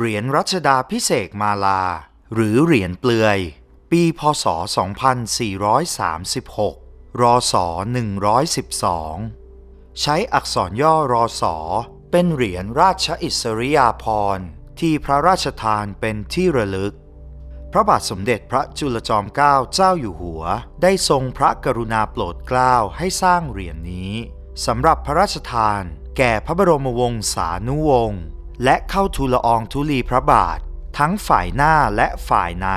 เหรียญรัชดาพิเศษมาลา หรือเหรียญเปลือย ปี พศ 2436 รศ 112 ใช้อักษรย่อรอสอเป็นเหรียญราชอิสริยาภรณ์ที่พระราชทานเป็นที่ระลึก พระบาทสมเด็จพระจุลจอมเกล้าเจ้าอยู่หัว ได้ทรงพระกรุณาโปรดเกล้าให้สร้างเหรียญนี้สำหรับพระราชทานแก่พระบรมวงศานุวงศ์ และเข้าทูลอองธุลีพระบาท ทั้งฝ่ายหน้าและฝ่ายใน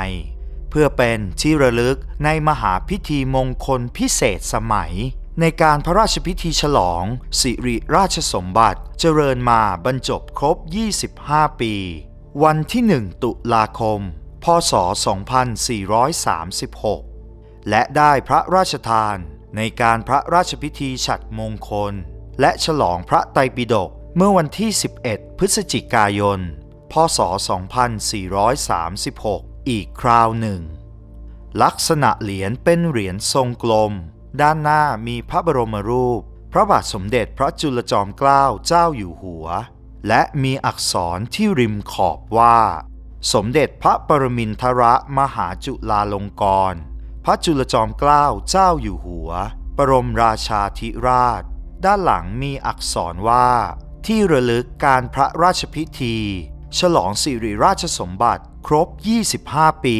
เพื่อเป็นที่ระลึกในมหาพิธีมงคลพิเศษสมัย ในการพระราชพิธีฉลอง สิริราชสมบัติเจริญมาบรรจบครบ 25 ปี วันที่ 1 ตุลาคม พศ 2436 และได้พระราชทานในการพระราชพิธีฉัดมงคล และฉลองพระไตรปิฎก เมื่อวันที่ 11 พฤศจิกายน พศ 2436 อีกคราวหนึ่ง ลักษณะเหรียญเป็นเหรียญทรงกลม ด้านหน้ามีพระบรมรูป พระบาทสมเด็จพระจุลจอมเกล้าเจ้าอยู่หัว และมีอักษรที่ริมขอบว่า สมเด็จพระปรมินทรมหาจุฬาลงกรณพระจุลจอมเกล้าเจ้าอยู่หัวบรมราชาธิราช ด้านหลังมีอักษรว่า ที่ระลึกการพระราชพิธี ฉลองสิริราชสมบัติครบ 25 ปี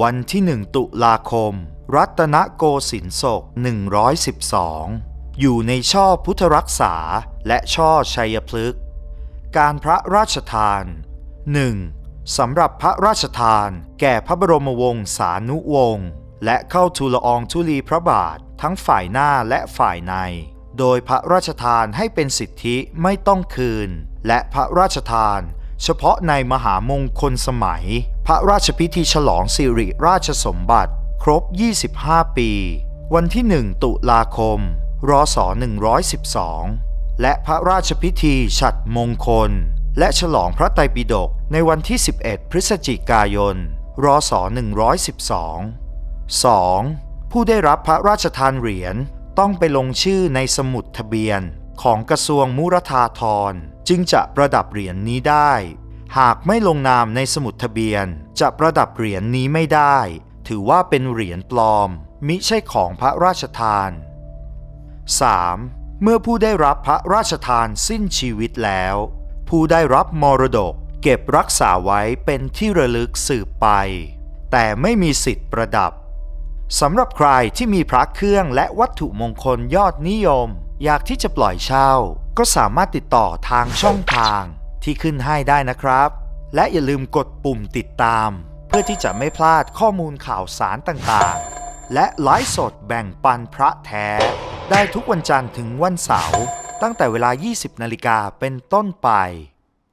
วันที่ 1 ตุลาคม รัตนโกสินทร์ศก 112 อยู่ในช่อพุทธรักษาและช่อชัยพฤกษ์การพระราชทาน 1. สำหรับพระราชทานแก่พระบรมวงศานุวงศ์และเข้าทูลอองธุลีพระบาททั้งฝ่ายหน้าและฝ่ายใน โดยพระราชทานให้เป็นสิทธิไม่ต้องคืน และพระราชทาน เฉพาะในมหามงคลสมัย พระราชพิธีฉลองสิริราชสมบัติ ครบ 25 ปี วันที่ 1 ตุลาคม รศ 112 และพระราชพิธีฉัดมงคล และฉลองพระไตรปิฎกในวันที่ 11 พฤศจิกายน รศ 112 2. ผู้ได้รับพระราชทานเหรียญ ต้องไปลงชื่อในสมุดทะเบียนของกระทรวงมุรธาธรจึงจะประดับเหรียญนนี้ได้ หากไม่ลงนามในสมุดทะเบียนจะประดับเหรียญนนี้ไม่ได้ ถือว่าเป็นเหรียญปลอม มิใช่ของพระราชทาน 3. เมื่อผู้ได้รับพระราชทานสิ้นชีวิตแล้ว ผู้ได้รับมรดกเก็บรักษาไว้เป็นที่ระลึกสืบไป แต่ไม่มีสิทธิ์ประดับ สำหรับใครที่มีพระเครื่องและวัตถุมงคลยอดนิยม อยากที่จะปล่อยเช่า ก็สามารถติดต่อทางช่องทางที่ขึ้นให้ได้นะครับ และอย่าลืมกดปุ่มติดตาม เพื่อที่จะไม่พลาดข้อมูลข่าวสารต่างๆ และไลฟ์สดแบ่งปันพระแท้ ได้ทุกวันจันทร์ถึงวันเสาร์ตั้งแต่เวลา 20 นาฬิกาเป็นต้นไป